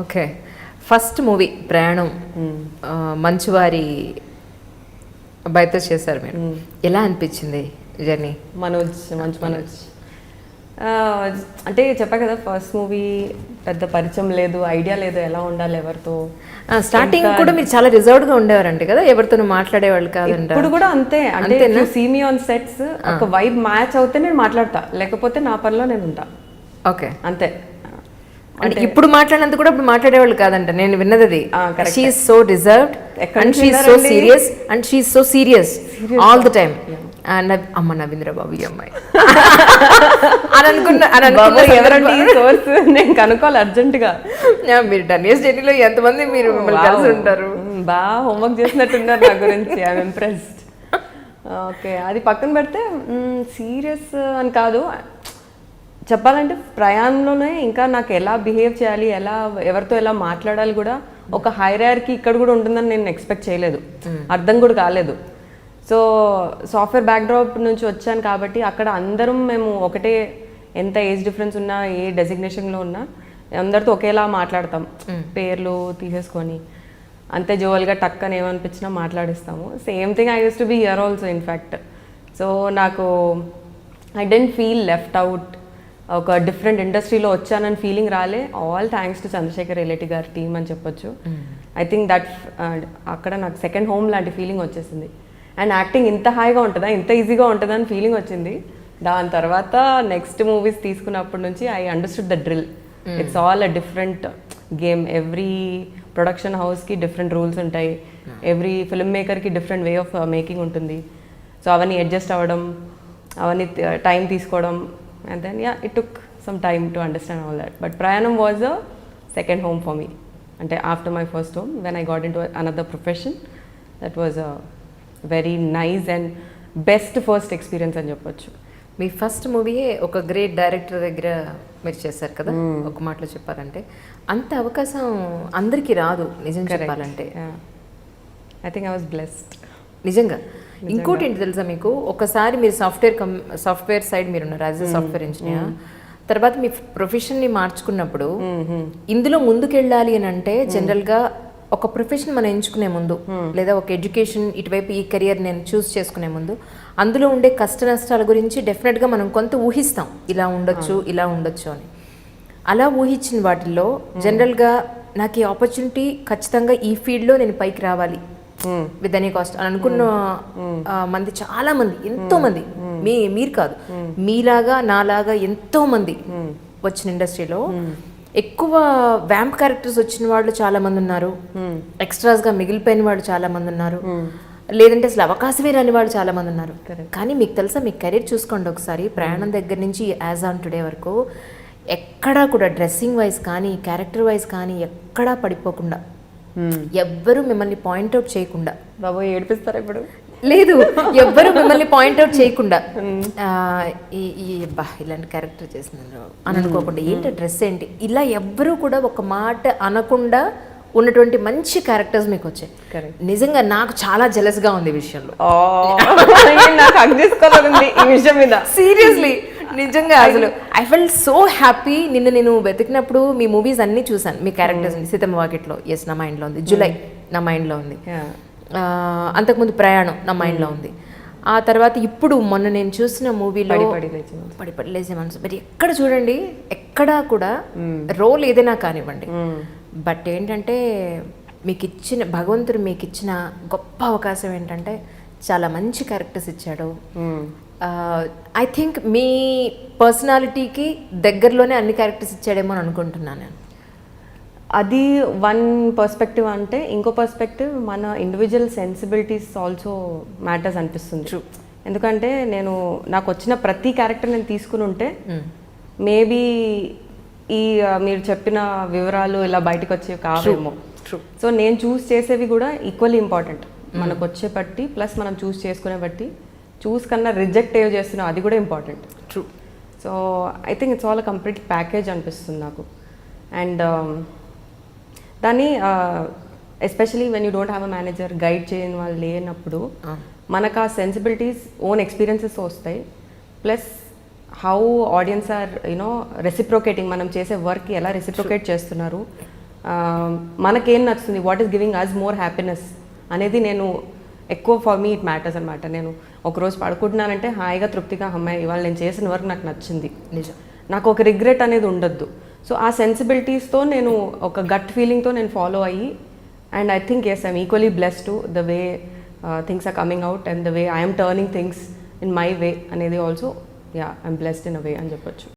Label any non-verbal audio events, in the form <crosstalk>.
Okay first movie ప్రయాణం మంచువారి అబ్బాయితో చేశారు మీరు. ఎలా అనిపించింది జర్నీ మనోజ్ మంచి మనోజ్. అంటే చెప్పా కదా ఫస్ట్ మూవీ పెద్ద పరిచయం లేదు ఐడియా లేదు ఎలా ఉండాలి ఎవరితో? స్టార్టింగ్ కూడా మీరు చాలా రిజర్వ్డ్గా ఉండేవారంట కదా ఎవరితోనూ మాట్లాడేవాళ్ళు కాదంట ఇప్పుడు కూడా అంతే. అంటే సీమీ ఆన్ సెట్స్ ఒక వైబ్ మ్యాచ్ అవుతే నేను మాట్లాడతా లేకపోతే నా పనిలో నేను ఉంటా. ఓకే అంతే. అంటే ఇప్పుడు మాట్లాడినంత కూడా ఇప్పుడు మాట్లాడేవాళ్ళు కాదంట. నేను విన్నది అది. షీఈ్ సో ఎక్కడి and she so? Serious and she so serious all the time అమ్మ నవీంద్ర బాబు ఈ అమ్మాయి. అని అనుకున్న అని అనుకున్న ఎవరండి సోర్స్ నేను కనుక్కోవాలి అర్జెంట్గా. యా, మీరు టెన్ ఇయర్స్ జర్నీలో ఎంతమంది మీరు మిమ్మల్ని కలిసి ఉంటారు? బాగా హోంవర్క్ చేసినట్టున్నారు నా గురించి. ఐఎమ్ ఇంప్రెస్డ్ ఓకే అది పక్కన పెడితే సీరియస్ అని కాదు. చెప్పాలంటే ప్రయాణంలోనే ఇంకా నాకు ఎలా బిహేవ్ చేయాలి ఎలా ఎవరితో ఎలా మాట్లాడాలి కూడా ఒక హైరార్కి ఇక్కడ కూడా ఉంటుందని నేను ఎక్స్పెక్ట్ చేయలేదు. అర్థం కూడా కాలేదు. సో సాఫ్ట్వేర్ బ్యాక్డ్రాప్ నుంచి వచ్చాను కాబట్టి అక్కడ అందరం మేము ఒకటే ఎంత ఏజ్ డిఫరెన్స్ ఉన్నా ఏ డెసిగ్నేషన్లో ఉన్నా అందరితో ఒకేలా మాట్లాడతాం. పేర్లు తీసేసుకొని అంతే జోవల్గా టక్ అని ఏమనిపించినా మాట్లాడిస్తాము. Same thing I use to be here also in fact so నాకు I didn't feel left out ఒక డిఫరెంట్ ఇండస్ట్రీలో వచ్చానని ఫీలింగ్ రాలే. All thanks to Chandrasekhar Yeleti గారి టీమ్ అని చెప్పొచ్చు. ఐ థింక్ దట్ అక్కడ నాకు సెకండ్ హోమ్ లాంటి ఫీలింగ్ వచ్చేసింది. అండ్ యాక్టింగ్ ఇంత హాయిగా ఉంటుందా ఇంత ఈజీగా ఉంటుందా అని ఫీలింగ్ వచ్చింది. దాని తర్వాత నెక్స్ట్ మూవీస్ తీసుకున్నప్పటి నుంచి I understood the drill it's all a different game every production హౌస్కి డిఫరెంట్ రూల్స్ ఉంటాయి. ఎవ్రీ ఫిల్మ్ మేకర్కి డిఫరెంట్ వే ఆఫ్ మేకింగ్ ఉంటుంది. సో అవన్నీ అడ్జస్ట్ అవ్వడం అవన్నీ టైం తీసుకోవడం and then yeah it took some time to understand all that but ప్రయాణం was a second home for me అంటే after my first home when I got in to another profession that was a very nice and best first experience అని చెప్పొచ్చు. మీ first మూవీయే ఒక great director దగ్గర మీరు చేశారు కదా? ఒక మాటలో చెప్పాలంటే. అంత అవకాశం అందరికీ రాదు నిజం చెప్పాలంటే. I think I was blessed నిజంగా. ఇంకోటి ఏంటి తెలుసా మీకు? ఒకసారి మీరు సాఫ్ట్వేర్ కం సాఫ్ట్వేర్ సైడ్ మీరు ఉన్నారు యాజ్ ఎ సాఫ్ట్వేర్ ఇంజనీర్. తర్వాత మీ ప్రొఫెషన్ని మార్చుకున్నప్పుడు ఇందులో ముందుకెళ్ళాలి అని అంటే జనరల్గా ఒక ప్రొఫెషన్ మనం ఎంచుకునే ముందు లేదా ఒక ఎడ్యుకేషన్ ఇటువైపు ఈ కెరియర్ నేను చూస్ చేసుకునే ముందు అందులో ఉండే కష్ట నష్టాల గురించి డెఫినెట్గా మనం కొంత ఊహిస్తాం. ఇలా ఉండొచ్చు ఇలా ఉండొచ్చు అని. అలా ఊహించిన వాటిల్లో జనరల్గా నాకు ఈ ఆపర్చునిటీ ఖచ్చితంగా ఈ ఫీల్డ్లో నేను పైకి రావాలి. విత్ ఎనీ కాస్ట్ అని అనుకున్న మంది చాలా మంది ఎంతో మంది మీ మీరు కాదు. మీలాగా నాలాగా ఎంతో మంది వచ్చిన ఇండస్ట్రీలో ఎక్కువ వ్యాంప్ క్యారెక్టర్స్ వచ్చిన వాళ్ళు చాలా మంది ఉన్నారు. ఎక్స్ట్రాస్గా మిగిలిపోయిన వాళ్ళు చాలా మంది ఉన్నారు లేదంటే అసలు అవకాశమే రాని వాళ్ళు చాలా మంది ఉన్నారు కానీ మీకు తెలుసా మీ కెరీర్ చూసుకోండి ఒకసారి. ప్రయాణం దగ్గర నుంచి యాజ్ ఆన్ టుడే వరకు ఎక్కడా కూడా డ్రెస్సింగ్ వైజ్ కానీ క్యారెక్టర్ వైజ్ కానీ ఎక్కడా పడిపోకుండా ఎవ్వరూ మిమ్మల్ని పాయింట్అవుట్ చేయకుండా. బాబు ఏడిపిస్తారా ఇప్పుడు? లేదు ఎవ్వరు మిమ్మల్ని పాయింట్అవుట్ చేయకుండా. ఆ, ఈ బా ఇలాంటి క్యారెక్టర్ చేసినారు అని అనుకోకుండా ఏంటి డ్రెస్ ఏంటి? ఇలా ఎవ్వరూ కూడా ఒక మాట అనకుండా ఉన్నటువంటి మంచి క్యారెక్టర్స్ మీకు వచ్చాయి. నిజంగా నాకు చాలా jealous గా ఉంది విషయంలో. <laughs> నాకు హక్ చేసుకోవాలని ఈ విషయం మీద. సీరియస్లీ నిజంగా అసలు. ఐ ఫెల్ సో హ్యాపీ నిన్న నేను వెతికినప్పుడు మీ మూవీస్ అన్ని చూసాను మీ క్యారెక్టర్స్ సీతమ్మ వాకిట్లో. ఎస్ నా మైండ్లో ఉంది. జూలై నా మైండ్లో ఉంది. అంతకుముందు ప్రయాణం నా మైండ్లో ఉంది. ఆ తర్వాత ఇప్పుడు మొన్న నేను చూసిన మూవీలో. పడి పడి లేచే మనసు. మరి ఎక్కడ చూడండి? ఎక్కడా కూడా రోల్ ఏదైనా కానివ్వండి. బట్ ఏంటంటే మీకు ఇచ్చిన భగవంతుడు మీకు ఇచ్చిన గొప్ప అవకాశం ఏంటంటే చాలా మంచి క్యారెక్టర్స్ ఇచ్చాడు. ఐ థింక్ మీ పర్సనాలిటీకి దగ్గరలోనే అన్ని క్యారెక్టర్స్ ఇచ్చాడేమో అని అనుకుంటున్నాను నేను. అది వన్ పర్స్పెక్టివ్ అంటే ఇంకో పర్స్పెక్టివ్ మన ఇండివిజువల్ సెన్సిబిలిటీస్ ఆల్సో మ్యాటర్స్ అనిపిస్తుంది. ఎందుకంటే నేను నాకు వచ్చిన ప్రతి క్యారెక్టర్ నేను తీసుకుని ఉంటే మేబీ ఈ ఆ, మీరు చెప్పిన వివరాలు ఇలా బయటకు వచ్చేవి కావేమో. సో నేను చూస్ చేసేవి కూడా ఈక్వల్లీ ఇంపార్టెంట్ మనకు వచ్చే బట్టి ప్లస్ మనం చూస్ చేసుకునే బట్టి చూస్ కన్నా రిజెక్ట్ ఏవి చేస్తున్నాం అది కూడా important. True so I think it's all complete package అనిపిస్తుంది నాకు. అండ్ దాన్ని especially when you don't have a manager guide చేయని వాళ్ళు లేనప్పుడు మనకు ఆ సెన్సిబిలిటీస్ ఓన్ ఎక్స్పీరియన్సెస్ వస్తాయి. Plus how audience are you know reciprocating మనం చేసే వర్క్ ఎలా రెసిప్రోకేట్ చేస్తున్నారు? మనకేం నచ్చుతుంది? What is giving us more happiness అనేది నేను ఎక్కువ ఫర్ మీ ఇట్ మ్యాటర్స్ అనమాట నేను ఒకరోజు పడుకుంటున్నానంటే హాయిగా తృప్తిగా అమ్మాయి ఇవాళ నేను చేసిన వర్క్ నాకు నచ్చింది. నిజం. నాకు ఒక రిగ్రెట్ అనేది ఉండొద్దు. సో ఆ సెన్సిబిలిటీస్తో నేను ఒక గట్ ఫీలింగ్తో నేను ఫాలో అయ్యి and I think yes I'm equally bless to the way things are coming out and the way I'm turning things in my way అనేది also yeah I'm blessed in a way అని చెప్పొచ్చు.